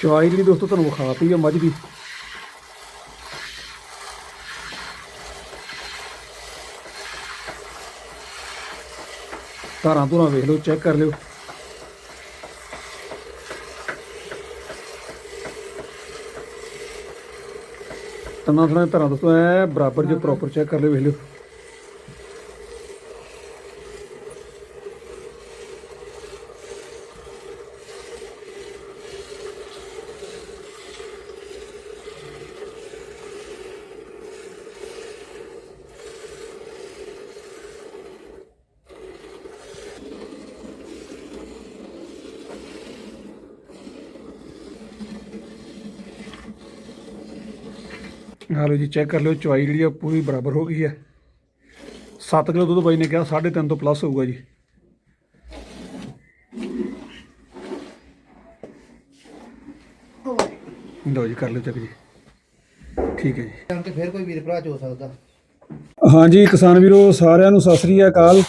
ਚਵਾਈ ਜਿਹੜੀ ਦੋਸਤੋ ਤੁਹਾਨੂੰ ਵਿਖਾਤੀ ਆ ਮੱਝ ਦੀ। ਧਾਰਾਂ ਧੁਰਾਂ ਵੇਖ ਲਓ ਚੈੱਕ ਕਰ ਲਿਓ। ਤਨਾ ਥਣਾ ਧਾਰਾਂ ਦੋਸਤੋ ਐ ਬਰਾਬਰ ਜੇ ਪ੍ਰੋਪਰ ਚੈੱਕ ਕਰ ਲਿਓ ਵੇਖ ਲਿਓ। ਲਓ ਜੀ ਚੈੱਕ ਕਰ ਲਿਓ ਚਵਾਈ ਜਿਹੜੀ ਆ ਪੂਰੀ ਬਰਾਬਰ ਹੋ ਗਈ ਹੈ 7 ਕਿਲੋ ਦੁੱਧ ਬਾਈ ਨੇ ਕਿਹਾ 3.5 ਤੋਂ ਪਲੱਸ ਹੋਊਗਾ ਜੀ। ਲਓ ਜੀ ਕਰ ਲਿਓ ਚੈੱਕ ਜੀ। ਠੀਕ ਹੈ ਜੀ। ਤਾਂ ਕਿ ਫਿਰ ਕੋਈ ਵੀਰ ਭਰਾ ਚ ਹੋ ਸਕਦਾ। ਹਾਂਜੀ ਕਿਸਾਨ ਵੀਰੋ ਸਾਰਿਆਂ ਨੂੰ ਸਤਿ ਸ੍ਰੀ ਅਕਾਲ।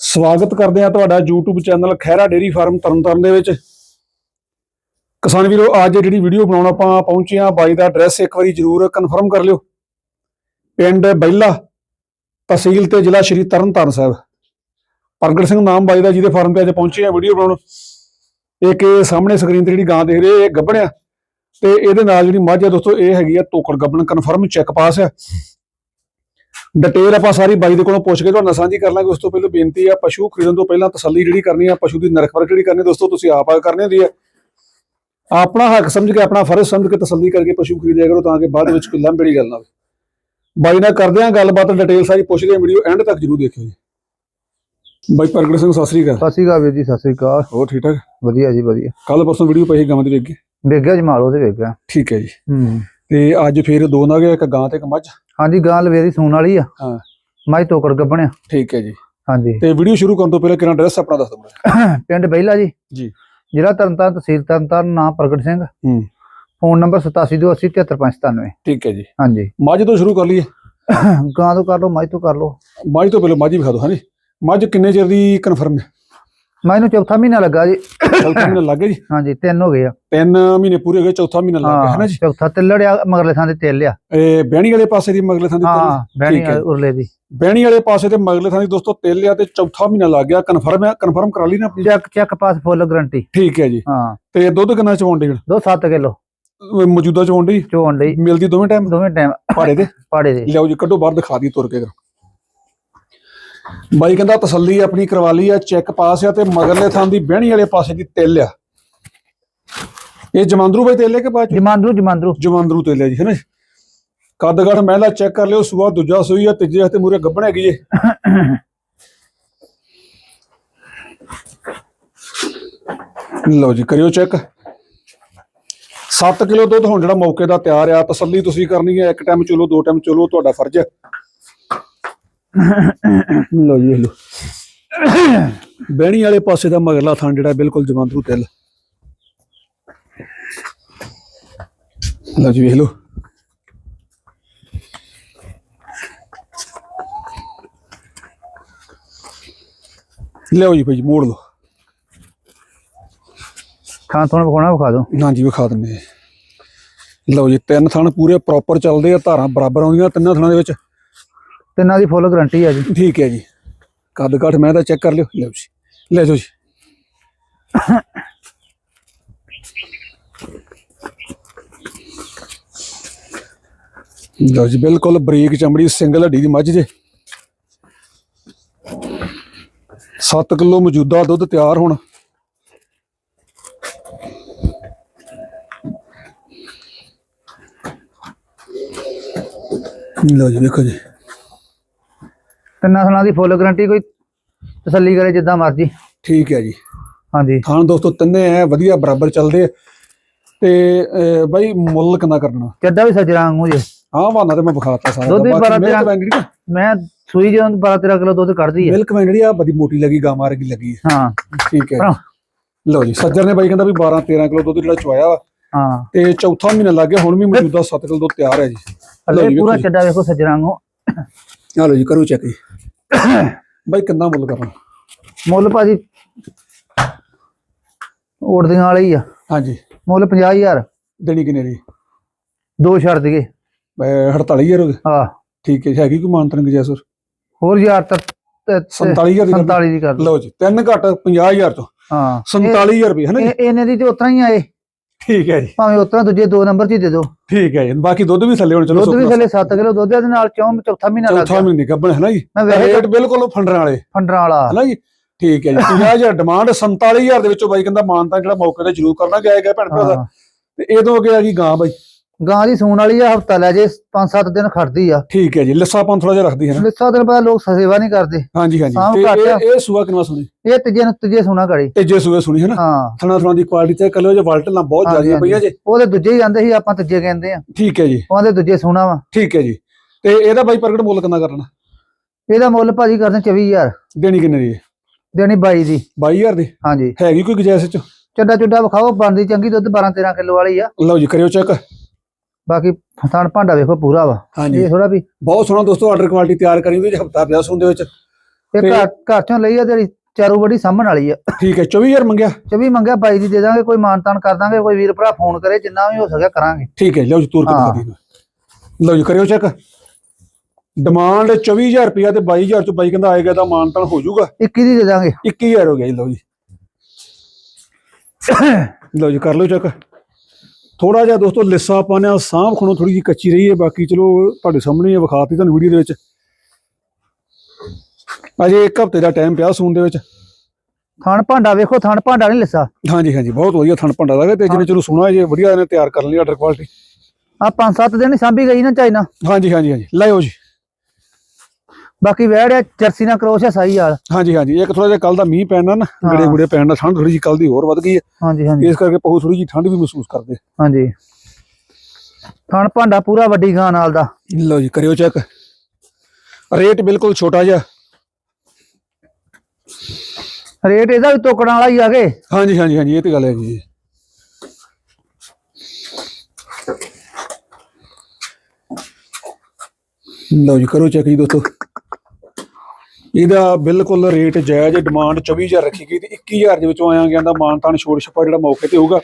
ਸਵਾਗਤ ਕਰਦੇ ਆ ਤੁਹਾਡਾ YouTube channel Khaira dairy farm Tarn Taran ਦੇ ਵਿੱਚ। ਕਿਸਾਨ ਵੀਰੋ, ਅੱਜ ਜਿਹੜੀ ਵੀਡੀਓ ਬਣਾਉਣ ਆਪਾਂ ਪਹੁੰਚੇ ਆ ਬਾਈ ਦਾ ਐਡਰੈਸ ਇੱਕ ਵਾਰੀ ਜਰੂਰ ਕਨਫਰਮ ਕਰ ਲਿਓ। ਪਿੰਡ ਬੈਲਾ ਤਹਿਸੀਲ ਤੇ ਜ਼ਿਲ੍ਹਾ ਸ਼੍ਰੀ ਤਰਨਤਾਰਨ ਸਾਹਿਬ। ਪ੍ਰਗਟ ਸਿੰਘ ਨਾਮ ਬਾਈ ਦਾ, ਜਿਹਦੇ ਫਾਰਮ ਤੇ ਅੱਜ ਪਹੁੰਚੇ ਆ ਵੀਡੀਓ ਬਣਾਉਣ। ਇੱਕ ਇਹ ਸਾਹਮਣੇ ਸਕਰੀਨ ਤੇ ਜਿਹੜੀ ਗਾਂ ਦੇਖ ਰਹੇ ਇਹ ਗੱਭਣਿਆ ਤੇ ਇਹਦੇ ਨਾਲ ਜਿਹੜੀ ਮੱਝ ਆ ਦੋਸਤੋ, ਇਹ ਹੈਗੀ ਆ ਤੋਕੜ ਗੱਬਣ ਕਨਫਰਮ ਚੈੱਕ ਪਾਸ ਆ। ਡਿਟੇਲ ਆਪਾਂ ਸਾਰੀ ਬਾਈ ਦੇ ਕੋਲੋਂ ਪੁੱਛ ਕੇ ਤੁਹਾਨੂੰ ਸਾਂਝੀ ਕਰ ਲਾਂਗੇ। ਉਸ ਤੋਂ ਪਹਿਲਾਂ ਬੇਨਤੀ ਆ, ਪਸ਼ੂ ਖਰੀਦਣ ਤੋਂ ਪਹਿਲਾਂ ਤਸੱਲੀ ਜਿਹੜੀ ਕਰਨੀ ਆ, ਪਸ਼ੂ ਦੀ ਨਰਖ ਪਰਖ ਜਿਹੜੀ ਕਰਨੀ ਦੋਸਤੋ, ਤੁਸੀਂ ਆਪ ਆ ਕਰਨੀ ਹੁੰਦੀ ਆ। ਆਪਣਾ ਹੱਕ ਸਮਝ ਕੇ ਆਪਣਾ ਫਰਜ਼ ਸਮਝ ਕੇ ਤਸੱਲੀ ਕਰਕੇ ਪਸ਼ੂ ਖਰੀਦਿਆ ਕਰੋ ਤਾਂ ਕਿ ਬਾਅਦ ਵਿੱਚ ਕੋਈ ਲੰਬੜੀ ਗੱਲ ਨਾ ਹੋਵੇ। ਬਾਈ ਨਾਲ ਕਰਦੇ ਆ ਗੱਲਬਾਤ ਡਿਟੇਲ ਸਾਰੀ ਪੁੱਛਦੇ ਆ ਵੀਡੀਓ ਐਂਡ ਤੱਕ ਜਰੂਰ ਦੇਖਿਓ ਜੀ। ਬਾਈ ਪ੍ਰਗਟ ਸਿੰਘ ਸਤਿ ਸ੍ਰੀ ਅਕਾਲ। ਸਤਿ ਸ਼੍ਰੀ ਅਕਾਲ ਵੀਰ ਜੀ ਸਤਿ ਸ਼੍ਰੀ ਅਕਾਲ। ਹੋਰ ਠੀਕ ਠਾਕ? ਵਧੀਆ ਜੀ ਵਧੀਆ। ਕੱਲ ਪਰਸੋਂ ਵੀਡੀਓ ਪਈ ਗਾਂ ਦੀ ਵੇਖ? ਵੇਖਿਆ ਜਮਾਲ ਉਹਦੇ ਵੇਖਿਆ। ਠੀਕ ਹੈ ਜੀ। ਹੂੰ। ਤੇ ਅੱਜ ਫੇਰ ਦੋ ਨਗ ਇੱਕ ਗਾਂ ਤੇ ਇੱਕ ਮੱਝ? ਹਾਂਜੀ ਗਾਂ ਲਵੇਰੀ ਸੂਣ ਵਾਲੀ ਆ। ਹਾਂ। ਮਾਈ ਤੋਕੜ ਗੱਬਣਿਆ ਠੀਕ ਹੈ ਜੀ। ਹਾਂਜੀ। ਤੇ ਵੀਡੀਓ ਸ਼ੁਰੂ ਕਰਨ ਤੋਂ ਪਹਿਲਾਂ ਕਿਹੜਾ ਐਡਰੈਸ ਆਪਣਾ ਦੱਸ ਦਿਓ। ਪਿੰਡ ਬਹਿਲਾ ਜੀ। ਜੀ। ਜ਼ਿਲ੍ਹਾ ਤਰਨਤਾਰਨ ਤਹਿਸੀਲ ਤਰਨਤਾਰਨ ਨਾਮ ਪ੍ਰਗਟ ਸਿੰਘ। ਹੂੰ। ਫੋਨ ਨੰਬਰ 8728873597 ਠੀਕ ਹੈ ਜੀ। ਹਾਂਜੀ। ਮੱਝ ਤੋਂ ਸ਼ੁਰੂ ਕਰ ਲਈਏ। ਗਾਂ ਤੋਂ ਕਰ ਲਓ ਮਾਈ ਤੋਂ ਕਰ ਲਓ। ਮੱਝ ਤੋਂ ਪਹਿਲਾਂ ਮੱਝ ਹੀ ਵਿਖਾ ਦਿਓ ਹਾਂਜੀ। ਮੱਝ ਕਿੰਨੇ ਚਿਰ ਦੀ ਕਨਫਰਮ ਹੈ? ਮਾਈ ਨੂੰ ਚੌਥਾ ਮਹੀਨਾ ਲੱਗਾ ਜੀ। ਚੌਥਾ ਮਹੀਨਾ ਲੱਗ ਗਿਆ ਜੀ? ਹਾਂਜੀ ਤਿੰਨ ਹੋ ਗਏ ਆ। ਤਿੰਨ ਮਹੀਨੇ ਪੂਰੇ ਹੋ ਗਏ ਚੌਥਾ ਮਹੀਨਾ ਲੱਗ ਗਿਆ ਹੈ ਨਾ ਜੀ? ਚੌਥਾ ਤਿੱਲੜਿਆ ਮਗਰਲੇ ਥਾਂ ਤੇ ਤਿੱਲ ਆ। ਇਹ ਬਹਿਣੀ ਵਾਲੇ ਪਾਸੇ ਦੀ ਮਗਲੇ ਥਾਂ ਦੀ ਹਾਂ ਹੈ। ਉਰਲੇ ਦੀ। ਬਹਿਣੀ ਵਾਲੇ ਪਾਸੇ ਤੇ ਮਗਲੇ ਥਾਂ ਦੀ ਦੋਸਤੋ ਤਿਲ ਆ ਤੇ ਚੌਥਾ ਮਹੀਨਾ ਲੱਗ ਗਿਆ ਕਨਫਰਮ ਹੈ ਕਨਫਰਮ ਕਰਾ ਲਈ ਨਾ ਆਪਣੀ? Check check pass full guarantee. ਠੀਕ ਹੈ ਜੀ। ਹਾਂ। ਤੇ ਦੁੱਧ ਕਿੰਨਾ ਚਵਾਉਣ ਦੀ ਦੋ 7 ਕਿਲੋ। ਮੌਜੂਦਾ ਚਵਾਉਣ ਦੀ ਚੋਣ ਲਈ ਮਿਲਦੀ ਦੋਵੇਂ ਟਾਈਮ ਦੋਵੇਂ ਟਾਈਮ ਭਾੜੇ ਦੇ? ਪਾੜੇ ਦੇ। ਲਿਆਓ ਜੀ ਕੱਢੋ ਬਾਹਰ ਦਿਖਾ ਦੀ ਤੁਰ ਕੇ। ਬਾਈ ਕਹਿੰਦਾ ਤਸੱਲੀ ਆਪਣੀ ਕਰਵਾ ਲਈ ਆ ਚੈੱਕ ਪਾਸ ਆ ਤੇ ਮਗਰਲੇ ਥਾਂ ਦੀ ਬਹਿਣੀ ਵਾਲੇ ਪਾਸੇ ਦੀ ਤਿਲ ਆ। ਇਹ ਜਮਾਂਦਰੂ ਬਾਈ ਤਿਲ ਹੈ ਕਿ ਬਾਅਦ ਜਮਾਂਦਰੂ ਜਮਾਂਦਰੂ। ਜਮਾਂਦਰੂ ਤਿਲ ਹੈ ਜੀ ਹੈ ਨਾ ਕੱਦਗੜ ਮਹਿਲਾ ਚੈੱਕ ਕਰ ਲਿਓ ਸੂਆ ਦੂਜਾ ਸੂਈ ਆ ਤੀਜੇ ਹੱਥੇ ਮੂਰੇ ਗੱਬਣ ਹੈਗੀ ਏ। ਲਓ ਜੀ ਕਰਿਓ ਚੈੱਕ 7 ਕਿਲੋ ਦੁੱਧ ਹੁਣ ਜਿਹੜਾ ਮੌਕੇ ਦਾ ਤਿਆਰ ਆ ਤਸੱਲੀ ਤੁਸੀਂ ਕਰਨੀ ਹੈ ਇੱਕ ਟਾਈਮ ਚਲੋ ਦੋ ਟਾਈਮ ਚਲੋ ਤੁਹਾਡਾ ਫਰਜ਼ ਹੈ ਲਓ ਜੀ ਲਓ। ਬਹਿਣੀ ਵਾਲੇ ਪਾਸੇ ਦਾ ਮਗਰਲਾ ਥਣ ਜਿਹੜਾ ਬਿਲਕੁਲ ਜਮਾਂਦਰੂ ਤਿਲ। ਲਓ ਜੀ ਵੇਖ ਲਓ। ਲਿਆਓ ਜੀ ਭਾਈ ਮੋੜ ਲਓ। ਥਾਂ ਥੋੜਾ ਵਿਖਾਉਣਾ ਵਿਖਾ ਦੋ ਨਾ ਜੀ ਵਿਖਾ ਦਿੰਦੇ। ਲਓ ਜੀ ਤਿੰਨ ਥਣ ਪੂਰੇ ਪ੍ਰੋਪਰ ਚੱਲਦੇ ਆ ਧਾਰਾਂ ਬਰਾਬਰ ਆਉਂਦੀਆਂ ਤਿੰਨਾਂ ਥਣਾਂ ਦੇ ਵਿੱਚ। ਤਿੰਨਾਂ ਦੀ ਫੁੱਲ ਗਰੰਟੀ ਆ ਜੀ। ਠੀਕ ਹੈ ਜੀ। ਕੱਦ ਕਾਠ ਮੈਂ ਤਾਂ ਚੈੱਕ ਕਰ ਲਿਓ। ਲੈ ਜੀ। ਲੈ ਜਾਓ ਜੀ। ਲਓ ਜੀ, ਬਿਲਕੁਲ ਬਰੀਕ ਚਮੜੀ, ਸਿੰਗਲ ਹੱਡੀ ਦੀ ਮੱਝ ਜੇ। 7 ਕਿਲੋ ਮੌਜੂਦਾ ਦੁੱਧ ਤਿਆਰ ਹੁਣ। ਲਓ ਜੀ, ਵੇਖੋ ਜੀ। ਤਿੰਨਾਂ ਥਾਂ ਦੀ ਫੁੱਲ ਗਰੰਟੀ ਕੋਈ ਤਸੱਲੀ ਕਰੇ ਜਿੱਦਾਂ ਮਰਜ਼ੀ। ਠੀਕ ਹੈ ਜੀ। ਹਾਂਜੀ। ਥਾਣ ਦੋਸਤੋ ਤਿੰਨੇ ਐ ਵਧੀਆ ਬਰਾਬਰ ਚੱਲਦੇ ਆ। ਤੇ ਅਹ, ਬਾਈ ਮੁੱਲ ਕਿੰਨਾ ਕਰਨਾ? ਚੱਡਾ ਵੀ ਸਜਰਾ ਵਾਂਗੂ ਜੀ। ਹਾਂ ਬਹਾਨਾ ਤੇ ਮੈਂ ਵਿਖਾਤਾ ਸਾਰਾ। ਦੁੱਧ ਵੀ ਬਾਕੀ ਬਾਰਾਂ ਮਿਲਕ ਤੇਰਾਂ- ਵੈਂਗੜੀ ਮੈਂ ਸੂਈ ਜਦੋਂ 12 13 ਕਿਲੋ ਦੁੱਧ ਕੱਢਦੀ ਆ। ਮਿਲਕ ਵੈਂਗੜੀ ਆ ਬੜੀ ਮੋਟੀ ਲੱਗੀ ਗਾਂ ਮਾਰਗੀ ਲੱਗੀ ਹੈ। ਹਾਂ। ਠੀਕ ਹੈ। ਹਾਂ। ਲਓ ਜੀ ਸੱਜਰ ਨੇ ਬਾਈ ਕਹਿੰਦਾ ਵੀ 12 13 ਕਿਲੋ ਦੁੱਧ ਜਿਹੜਾ ਚੁਆਇਆ ਵਾ। ਹਾਂ। ਤੇ ਚੌਥਾ ਮਹੀਨਾ ਲੱਗ ਗਿਆ ਹੁਣ ਵੀ ਮੌਜੂਦਾ 7 ਕਿਲੋ ਦੁੱਧ ਤਿਆਰ ਹੈ ਜੀ। ਲਓ ਹਲੇ ਜੀ ਪੂਰਾ ਵੇਖੋ ਚੱਡਾ ਵੇਖੋ ਸਜਰਾ ਵਾਂਗੂ। ਜੀ। ਆ ਲਓ ਜੀ ਕਰੋ ਚੈੱਕ ਜੀ। ਬਾਈ ਕਿੰਨਾ ਮੁੱਲ ਕਰਨਾ ਮੁੱਲ ਭਾਜੀ ਉੜਦੀਆਂ ਵਾਲੇ ਹੀ ਆ। ਹਾਂਜੀ। ਮੁੱਲ 50000 ਦੇਣੀ ਕਿੰਨੇ ਦੀ? ਦੋ ਦਈਏ। ਅਹ 48000 ਹੋ ਗਏ। ਹਾਂ। ਠੀਕ ਹੈ ਹੈਗੀ ਕੋਈ ਮਾਨਤਨ ਗਜੈਸਰ ਹੋਰ ਯਾਰ ਤਾਂ 47000 ਦੀ ਕਰ ਦਿਓ। 47 ਦੀ ਕਰ। ਲਓ। ਜੀ ਤਿੰਨ ਘੱਟ 50000 ਤੋਂ। ਹਾਂ। 47000 ਰੁਪਏ ਹੈ ਨਾ ਇਹਨੇ ਦੀ ਤੇ ਉਤਰਾ ਹੀ ਆਏ। ਠੀਕ ਹੈ ਜੀ। ਭਾਵੇਂ ਉਤਰਾ ਦੂਜੇ ਦੋ ਨੰਬਰ 'ਚ ਹੀ ਦੇ ਦਿਓ। ਠੀਕ ਹੈ ਜੀ ਬਾਕੀ ਦੁੱਧ ਵੀ ਥੱਲੇ ਹੁਣ ਚਲੋ ਦੁੱਧ ਵੀ। ਥੱਲੇ 7 ਕਿਲੋ ਦੁੱਧ ਦੇ ਨਾਲ ਚੌਂ ਚੌਥਾ ਮਹੀਨਾ ਲੱਗ ਚੌਥਾ ਗਿਆ। ਮਹੀਨੇ ਗੱਬਣ ਹੈ ਨਾ ਜੀ? ਰੇਟ ਬਿਲਕੁਲ ਫੰਡਰਾਂ ਵਾਲੇ। ਫੰਡਰਾਂ ਵਾਲਾ। ਹੈ ਨਾ ਜੀ? ਠੀਕ ਹੈ ਜੀ। 50000 ਡਿਮਾਂਡ 47000 ਦੇ ਵਿੱਚੋਂ ਬਾਈ ਕਹਿੰਦਾ ਮਾਨਤਾ ਜਿਹੜਾ ਮੌਕੇ ਤੇ ਜ਼ਰੂਰ ਕਰਨਾ ਗਿਆ ਹੈਗਾ ਭੈਣ ਭਰਾ। ਤੇ ਇਹਦੋਂ ਅੱਗੇ ਆ ਗਈ ਗਾਂ ਬਾਈ। ਗਾਂ ਦੀ ਸੂਣ ਵਾਲੀ ਆ ਹਫਤਾ ਲੈ ਜੇ 5-7 ਦਿਨ ਖੜਦੀ ਆ। ਠੀਕ ਹੈ ਜੀ ਲੱਸਾਪਨ ਥੋੜਾ ਜਿਹਾ ਰੱਖਦੀ ਹੈ ਨਾ। ਲਿੱਸਾ ਦਿਨ ਬਾਅਦ ਲੋਕ ਸੇਵਾ ਨਹੀਂ ਕਰਦੇ। ਹਾਂਜੀ ਹਾਂਜੀ। ਸਾਂਭ ਤੇ ਘੱਟ ਆ। ਇਹ ਇਹ ਸੂਆ ਕਿੰਨਾ ਸੁਣੀ ਇਹ ਤੀਜੇ ਨੂੰ ਤੀਜੇ ਸੂਣਾ ਘੜੀ। ਤੇਜੇ ਸੂਏ ਸੁਣੀ ਹੈ ਨਾ। ਹਾਂ। ਥਣਾ ਥਣਾ ਦੀ ਕੁਆਲਿਟੀ ਕਰ ਲਿਓ ਜੇ ਵਲਟਲਾਂ ਬਹੁਤ ਹਾਂਜੀ, ਜ਼ਿਆਦੀਆਂ ਪਈਆਂ ਜੇ। ਉਹਦੇ ਦੂਜੇ ਹੀ ਜਾਂਦੇ ਸੀ ਆਪਾਂ ਤੀਜੇ ਕਹਿੰਦੇ ਆ। ਠੀਕ ਹੈ ਜੀ। ਉਹਦੇ ਦੂਜੇ ਸੂਣਾ ਵਾ। ਠੀਕ ਹੈ ਜੀ। ਤੇ ਇਹਦਾ ਬਾਈ ਪ੍ਰਗਟ ਮੁੱਲ ਕਿੰਨਾ ਕਰਨਾ ਇਹਦਾ ਮੁੱਲ ਭਾਜੀ ਕਰਦੇ 24000 ਦੇਣੀ ਕਿੰਨੇ ਦੀ ਹੈ? ਦੇਣੀ 22 ਦੀ। 22000 ਦੀ? ਹਾਂਜੀ। ਹੈਗੀ ਕੋਈ ਗੁਜਾਇਸ਼ ਚ ਚੱਡਾ ਚੁੱਡਾ ਵਿਖਾਓ ਬਣਦੀ ਚੰਗੀ ਦੁੱਧ 12-13 ਕਿਲੋ ਵਾਲੀ ਆ। ਲਓ ਜੀ ਕਰਿਓ ਚੈੱਕ। ਬਾਕੀ ਥਣ ਭਾਂਡਾ ਵੇਖੋ ਪੂਰਾ ਵਾ। ਹਾਂਜੀ। ਇਹ ਥੋੜਾ ਵੀ ਬਹੁਤ ਸੋਹਣਾ ਦੋਸਤੋ ਆਰਡਰ ਕੁਆਲਿਟੀ ਤਿਆਰ ਕਰੀ ਉਹਦੇ ਚ ਹਫਤਾ ਪਿਆ ਸੁਣ ਦੇ ਵਿੱਚ ਇਹ ਤੇ- ਘਰ ਘਰ ਚੋਂ ਲਈ ਆ ਤੇਰੀ ਚਾਰੂ ਬੜੀ ਸਾਂਭਣ ਵਾਲੀ ਆ। ਠੀਕ ਹੈ 24000 ਮੰਗਿਆ? 24 ਮੰਗਿਆ 22 ਦੀ ਦੇ ਦਾਂਗੇ ਕੋਈ ਮਾਨਤਾਨ ਕਰ ਦਾਂਗੇ ਕੋਈ ਵੀਰ ਭਰਾ ਫੋਨ ਕਰੇ ਜਿੰਨਾ ਵੀ ਹੋ ਸਕਿਆ ਕਰਾਂਗੇ। ਠੀਕ ਹੈ ਲਓ ਜੀ ਤੋਰ ਕੇ ਹਾਂ। ਦੀ ਲਓ ਜੀ ਕਰਿਓ ਚੈੱਕ ਡਿਮਾਂਡ 24000 ਰੁਪਿਆ ਤੇ 22000 ਚ ਬਾਈ ਕਹਿੰਦਾ ਆਏਗਾ ਤਾਂ ਮਾਨਤਨ ਹੋ ਜਾਊਗਾ। 21 ਦੀ ਦੇ ਦਾਂਗੇ। 21000 ਹੋ ਗਿਆ ਜੀ ਲਓ ਜੀ। ਲਓ ਜੀ ਕਰ ਲਓ ਚੈੱਕ ਥੋੜਾ ਜਿਹਾ ਦੋਸਤੋ ਲਿੱਸਾ ਨੇ ਸਾਂਭ ਖਣੋ ਥੋੜੀ ਜਿਹੀ ਕੱਚੀ ਰਹੀ ਹੈ ਬਾਕੀ ਚਲੋ ਤੁਹਾਡੇ ਸਾਹਮਣੇ ਵਿਖਾਤੀ ਤੁਹਾਨੂੰ ਵੀਡੀਓ ਦੇ ਵਿੱਚ। ਅਜੇ ਇੱਕ ਹਫ਼ਤੇ ਦਾ ਟਾਈਮ ਪਿਆ ਸੂਣ ਦੇ ਵਿੱਚ। ਥਣ ਭਾਂਡਾ ਵੇਖੋ ਥਣ ਭਾਂਡਾ ਨਹੀਂ ਲਿੱਸਾ। ਹਾਂਜੀ ਹਾਂਜੀ ਬਹੁਤ ਵਧੀਆ ਥਣ ਭੰਡਾ ਦਾ ਤੇ ਜਿਹਨੇ ਚਲੋ ਸੁਣਾ ਜੇ ਵਧੀਆ ਇਹਨੇ ਤਿਆਰ ਕਰ ਲਈ ਆਰਡਰ ਕੁਆਲਿਟੀ ਆ ਪੰਜ ਸੱਤ ਦਿਨ ਹੀ ਸਾਂਭੀ ਗਈ ਨਾ ਚਾਈਨਾ ਹਾਂਜੀ ਹਾਂਜੀ ਹਾਂਜੀ ਲਾਇਓ ਜੀ। ਬਾਕੀ ਵੈੜ ਆ ਜਰਸੀ ਨਾਲ ਕਰੋਸ਼ ਆ ਸਾਈ ਵਾਲ ਹਾਂਜੀ ਹਾਂਜੀ। ਇੱਕ ਥੋੜਾ ਜਿਹਾ ਕੱਲ ਦਾ ਮੀਂਹ ਪੈਣਾ ਨਾ ਹਾਂ। ਗੜੇ ਗੁੜੇ ਪੈਣ ਦਾ ਠੰਡ ਥੋੜੀ ਜਿਹੀ ਕੱਲ ਦੀ ਹੋਰ ਵੱਧ ਗਈ ਹੈ। ਹਾਂਜੀ ਹਾਂਜੀ। ਇਸ ਕਰਕੇ ਪਹੂ ਥੋੜੀ ਜਿਹੀ ਠੰਡ ਵੀ ਮਹਿਸੂਸ ਕਰਦੇ। ਹਾਂਜੀ। ਥਣ ਭਾਂਡਾ ਪੂਰਾ ਵੱਡੀ ਗਾਂ ਨਾਲ ਦਾ। ਲਓ ਜੀ ਕਰਿਓ ਚੈੱਕ। ਰੇਟ ਬਿਲਕੁਲ ਛੋਟਾ ਜਿਹਾ। ਰੇਟ ਇਹਦਾ ਵੀ ਤੋਕੜਾਂ ਵਾਲਾ ਹੀ ਆ ਗਏ ਹਾਂਜੀ ਹਾਂਜੀ ਹਾਂਜੀ ਇਹ ਤੇ ਗੱਲ ਹੈ ਜੀ। ਲਓ ਜੀ ਕਰੋ ਚੈੱਕ ਜੀ ਦੋਸਤੋ। ਇਹਦਾ ਬਿਲਕੁਲ ਰੇਟ ਜਾਇਜ਼ ਡਿਮਾਂਡ 24000 ਰੱਖੀ ਗਈ ਤੇ 21000 ਦੇ ਵਿੱਚੋਂ ਆਇਆ ਗਿਆ ਦਾ ਮਾਨਤਾਨ ਛੋੜ ਛਪਾ ਜਿਹੜਾ ਮੌਕੇ ਤੇ ਹੋਊਗਾ।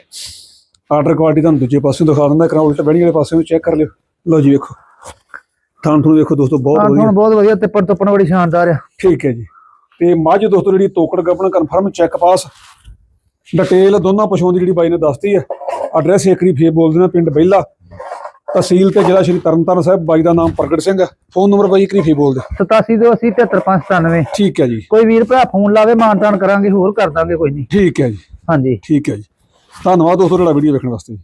ਆਰਡਰ ਕੁਆਲਿਟੀ ਤੁਹਾਨੂੰ ਦੂਜੇ ਪਾਸੇ ਦਿਖਾ ਦਿੰਦਾ ਕਰਾਂ ਉਲਟ ਬੈਣੀ ਵਾਲੇ ਪਾਸੇ ਨੂੰ ਚੈੱਕ ਕਰ ਲਿਓ। ਲਓ ਜੀ ਵੇਖੋ। ਥਾਂ ਤੁਹਾਨੂੰ ਵੇਖੋ ਦੋਸਤੋ ਬਹੁਤ ਵਧੀਆ। ਹੁਣ ਬਹੁਤ ਵਧੀਆ ਤਿੱਪੜ ਤੁੱਪਣ ਬੜੀ ਸ਼ਾਨਦਾਰ ਆ। ਠੀਕ ਹੈ ਜੀ। ਤੇ ਮੱਝ ਦੋਸਤੋ ਜਿਹੜੀ ਤੋਕੜ ਗੱਪਣ ਕਨਫਰਮ ਚੈੱਕ ਪਾਸ ਡਿਟੇਲ ਦੋਨਾਂ ਪਸ਼ੂਆਂ ਦੀ ਜਿਹੜੀ ਬਾਈ ਨੇ ਦੱਸਤੀ ਹੈ। ਐਡਰੈਸ ਏਕਰੀ ਫੇਰ ਬੋਲਦੇ ਨੇ ਪਿੰਡ ਬਹਿਲਾ ਤਹਿਸੀਲ ਤੇ ਜ਼ਿਲ੍ਹਾ ਸ਼੍ਰੀ ਤਰਨਤਾਰਨ ਸਾਹਿਬ ਬਾਈ ਦਾ ਨਾਮ ਪ੍ਰਗਟ ਸਿੰਘ ਹੈ। ਫੋਨ ਨੰਬਰ ਬਾਈ ਬੋਲਦੇ। 87 ਦੋ 80 73597 ਠੀਕ ਹੈ ਜੀ। ਕੋਈ ਵੀਰ ਭਰਾ ਫੋਨ ਲਾਵੇ ਮਾਨਤਾਨ ਕਰਾਂਗੇ ਹੋਰ ਕਰ ਦਾਂਗੇ ਕੋਈ ਨਹੀਂ। ਠੀਕ ਹੈ ਜੀ। ਹਾਂਜੀ। ਠੀਕ ਹੈ ਜੀ। ਧੰਨਵਾਦ ਦੋਸਤੋ ਤੁਹਾਡਾ ਵੀਡੀਓ ਵੇਖਣ ਵਾਸਤੇ